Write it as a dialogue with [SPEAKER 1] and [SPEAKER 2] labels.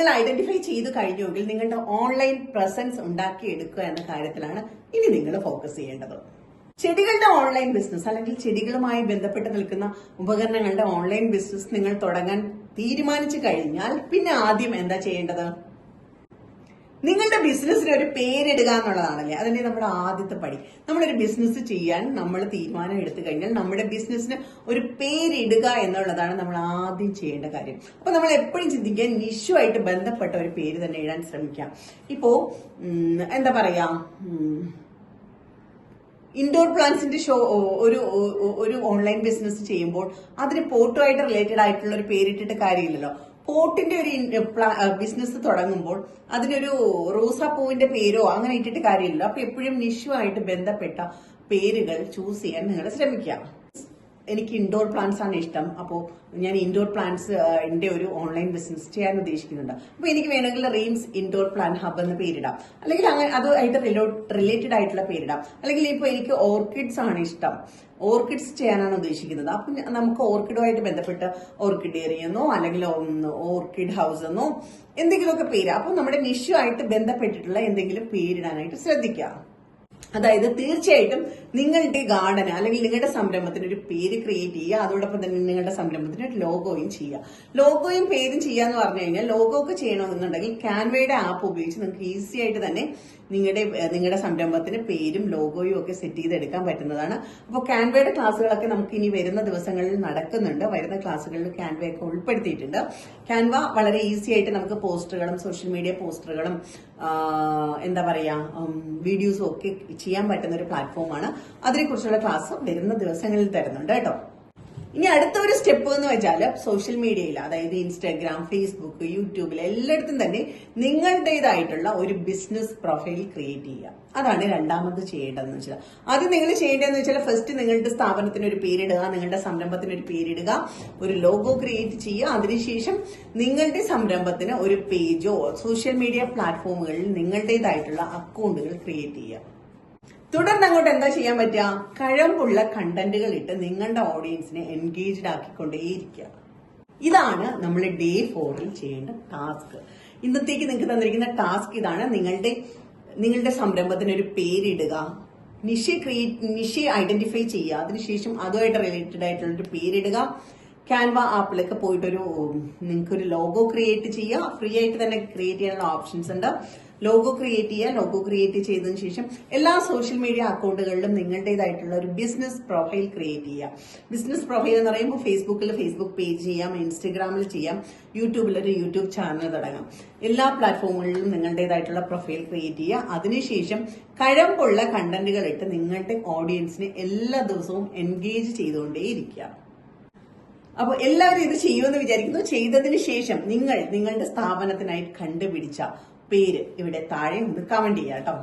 [SPEAKER 1] നിങ്ങൾ ഐഡന്റിഫൈ ചെയ്തു കഴിഞ്ഞുവെങ്കിൽ നിങ്ങളുടെ ഓൺലൈൻ പ്രസൻസ് ഉണ്ടാക്കിയെടുക്കുക എന്ന കാര്യത്തിലാണ് ഇനി നിങ്ങൾ ഫോക്കസ് ചെയ്യേണ്ടത്. ചെടികളുടെ ഓൺലൈൻ ബിസിനസ് അല്ലെങ്കിൽ ചെടികളുമായി ബന്ധപ്പെട്ട് നിൽക്കുന്ന ഉപകരണങ്ങളുടെ ഓൺലൈൻ ബിസിനസ് നിങ്ങൾ തുടങ്ങാൻ തീരുമാനിച്ചു കഴിഞ്ഞാൽ പിന്നെ ആദ്യം എന്താ ചെയ്യേണ്ടത്? നിങ്ങളുടെ ബിസിനസ്സിന് ഒരു പേരിടുക എന്നുള്ളതാണല്ലേ? അതല്ലേ നമ്മുടെ ആദ്യത്തെ പടി. നമ്മളൊരു ബിസിനസ് ചെയ്യാൻ നമ്മൾ തീരുമാനം എടുത്തു കഴിഞ്ഞാൽ നമ്മുടെ ബിസിനസ്സിന് ഒരു പേരിടുക എന്നുള്ളതാണ് നമ്മൾ ആദ്യം ചെയ്യേണ്ട കാര്യം. അപ്പൊ നമ്മൾ എപ്പോഴും ചിന്തിക്കുക നിഷുവായിട്ട് ബന്ധപ്പെട്ട ഒരു പേര് തന്നെ ഇടാൻ ശ്രമിക്കാം. ഇപ്പോ എന്താ പറയാ ഇൻഡോർ പ്ലാന്റ്സിന്റെ ഷോ ഒരു ഒരു ഓൺലൈൻ ബിസിനസ് ചെയ്യുമ്പോൾ അതിന് ആയിട്ട് റിലേറ്റഡ് ആയിട്ടുള്ള ഒരു പേരിട്ടിട്ട് കാര്യമില്ലല്ലോ. പോട്ടിന്റെ ഒരു ബിസിനസ് തുടങ്ങുമ്പോൾ അതിനൊരു റോസാപ്പൂവിന്റെ പേരോ അങ്ങനെ ഇട്ടിട്ട് കാര്യമില്ല. അപ്പൊ എപ്പോഴും നിഷുവായിട്ട് ബന്ധപ്പെട്ട പേരുകൾ ചൂസ് ചെയ്യാൻ നിങ്ങൾ ശ്രമിക്കുക. എനിക്ക് ഇൻഡോർ പ്ലാന്റ്സ് ആണ് ഇഷ്ടം. അപ്പോൾ ഞാൻ ഇൻഡോർ പ്ലാന്റ്സ് എന്റെ ഒരു ഓൺലൈൻ ബിസിനസ് ചെയ്യാൻ ഉദ്ദേശിക്കുന്നുണ്ട്. അപ്പോൾ എനിക്ക് വേണമെങ്കിൽ റീംസ് ഇൻഡോർ പ്ലാന്റ് ഹബ് എന്ന് പേരിടാം. അല്ലെങ്കിൽ അങ്ങനെ അതുമായിട്ട് റിലേറ്റഡ് ആയിട്ടുള്ള പേരിടാം. അല്ലെങ്കിൽ ഇപ്പോൾ എനിക്ക് ഓർക്കിഡ്സ് ആണ് ഇഷ്ടം. ഓർക്കിഡ്സ് ചെയ്യാനാണ് ഉദ്ദേശിക്കുന്നത്. അപ്പം നമുക്ക് ഓർക്കിഡുമായിട്ട് ബന്ധപ്പെട്ട് ഓർക്കിഡ് എന്നോ അല്ലെങ്കിൽ ഓർക്കിഡ് ഹൗസ് എന്നോ എന്തെങ്കിലുമൊക്കെ പേര്. അപ്പോൾ നമ്മുടെ നിഷു ആയിട്ട് ബന്ധപ്പെട്ടിട്ടുള്ള എന്തെങ്കിലും പേരിടാനായിട്ട് ശ്രദ്ധിക്കുക അതായത് തീർച്ചയായിട്ടും നിങ്ങളുടെ ഗാർഡന് അല്ലെങ്കിൽ നിങ്ങളുടെ സംരംഭത്തിന് ഒരു പേര് ക്രിയേറ്റ് ചെയ്യുക അതോടൊപ്പം തന്നെ നിങ്ങളുടെ സംരംഭത്തിന് ഒരു ലോഗോയും ചെയ്യുക. ലോഗോയും പേരും ചെയ്യുക എന്ന് പറഞ്ഞു കഴിഞ്ഞാൽ ലോഗോ ഒക്കെ ചെയ്യണമെന്നുണ്ടെങ്കിൽ ക്യാൻവയുടെ ആപ്പ് ഉപയോഗിച്ച് നിങ്ങൾക്ക് ഈസി ആയിട്ട് തന്നെ നിങ്ങളുടെ നിങ്ങളുടെ സംരംഭത്തിന് പേരും ലോഗോയും ഒക്കെ സെറ്റ് ചെയ്തെടുക്കാൻ പറ്റുന്നതാണ്. അപ്പോൾ ക്യാൻവയുടെ ക്ലാസ്സുകളൊക്കെ നമുക്ക് ഇനി വരുന്ന ദിവസങ്ങളിൽ നടക്കുന്നുണ്ട്. വരുന്ന ക്ലാസ്സുകളിൽ ക്യാൻവയൊക്കെ ഉൾപ്പെടുത്തിയിട്ടുണ്ട്. ക്യാൻവ വളരെ ഈസി ആയിട്ട് നമുക്ക് പോസ്റ്ററുകളും സോഷ്യൽ മീഡിയ പോസ്റ്ററുകളും എന്താ പറയാ വീഡിയോസും ഒക്കെ ചെയ്യാൻ പറ്റുന്ന ഒരു പ്ലാറ്റ്ഫോമാണ് അതിനെക്കുറിച്ചുള്ള ക്ലാസ് വരുന്ന ദിവസങ്ങളിൽ തരുന്നുണ്ട് കേട്ടോ. ഇനി അടുത്ത ഒരു സ്റ്റെപ്പ് എന്ന് വെച്ചാൽ സോഷ്യൽ മീഡിയയിൽ അതായത് ഇൻസ്റ്റാഗ്രാം ഫേസ്ബുക്ക് യൂട്യൂബിൽ എല്ലായിടത്തും തന്നെ നിങ്ങളുടേതായിട്ടുള്ള ഒരു ബിസിനസ് പ്രൊഫൈൽ ക്രിയേറ്റ് ചെയ്യുക. അതാണ് രണ്ടാമത് ചെയ്യേണ്ടതെന്ന് വെച്ചാൽ അത് നിങ്ങൾ ചെയ്യേണ്ടതെന്ന് വെച്ചാൽ ഫസ്റ്റ് നിങ്ങളുടെ സ്ഥാപനത്തിന് ഒരു പേരിടുക നിങ്ങളുടെ സംരംഭത്തിന് ഒരു പേരിടുക ഒരു ലോഗോ ക്രിയേറ്റ് ചെയ്യുക. അതിനുശേഷം നിങ്ങളുടെ സംരംഭത്തിന് ഒരു പേജോ സോഷ്യൽ മീഡിയ പ്ലാറ്റ്ഫോമുകളിൽ നിങ്ങളുടേതായിട്ടുള്ള അക്കൗണ്ടുകൾ ക്രിയേറ്റ് ചെയ്യുക. തുടർന്ന് അങ്ങോട്ട് എന്താ ചെയ്യാൻ പറ്റുക? കഴമ്പുള്ള കണ്ടന്റുകൾ ഇട്ട് നിങ്ങളുടെ ഓഡിയൻസിനെ എൻഗേജ്ഡ് ആക്കിക്കൊണ്ടേയിരിക്കുക. ഇതാണ് നമ്മൾ ഡേ ഫോറിൽ ചെയ്യേണ്ട ടാസ്ക് ഇന്നത്തേക്ക് നിങ്ങൾക്ക് തന്നിരിക്കുന്ന ടാസ്ക് ഇതാണ് നിങ്ങളുടെ നിങ്ങളുടെ സംരംഭത്തിന് ഒരു പേരിടുക. നിഷ ക്രിയേറ്റ് നിഷ ഐഡന്റിഫൈ ചെയ്യുക. അതിനുശേഷം അതുമായിട്ട് റിലേറ്റഡ് ആയിട്ടുള്ള ഒരു പേരിടുക. ക്യാൻവ ആപ്പിലൊക്കെ പോയിട്ടൊരു നിങ്ങൾക്ക് ഒരു ലോഗോ ക്രിയേറ്റ് ചെയ്യുക ഫ്രീ ആയിട്ട് തന്നെ ക്രിയേറ്റ് ചെയ്യാനുള്ള ഓപ്ഷൻസ് ഉണ്ട്. ലോഗോ ക്രിയേറ്റ് ചെയ്യുക ലോഗോ ക്രിയേറ്റ് ചെയ്തതിനു ശേഷം എല്ലാ സോഷ്യൽ മീഡിയ അക്കൗണ്ടുകളിലും നിങ്ങളുടേതായിട്ടുള്ള ഒരു ബിസിനസ് പ്രൊഫൈൽ ക്രിയേറ്റ് ചെയ്യുക ബിസിനസ് പ്രൊഫൈൽ എന്ന് പറയുമ്പോൾ ഫേസ്ബുക്കിൽ ഫേസ്ബുക്ക് പേജ് ചെയ്യാം ഇൻസ്റ്റഗ്രാമിൽ ചെയ്യാം യൂട്യൂബിൽ ഒരു യൂട്യൂബ് ചാനൽ തുടങ്ങാം. എല്ലാ പ്ലാറ്റ്ഫോമുകളിലും നിങ്ങളുടേതായിട്ടുള്ള പ്രൊഫൈൽ ക്രിയേറ്റ് ചെയ്യുക അതിനുശേഷം കഴമ്പുള്ള കണ്ടന്റുകൾ ഇട്ട് നിങ്ങളുടെ ഓഡിയൻസിനെ എല്ലാ ദിവസവും എൻഗേജ് ചെയ്തുകൊണ്ടേയിരിക്കുക. അപ്പോൾ എല്ലാവരും ഇത് ചെയ്യുമെന്ന് വിചാരിക്കുന്നു. ചെയ്തതിന് ശേഷം നിങ്ങൾ നിങ്ങളുടെ സ്ഥാപനത്തിനായി കണ്ടുപിടിച്ച പേര് ഇവിടെ താഴെ ഒന്ന് കമന്റ് ചെയ്യാം കേട്ടോ.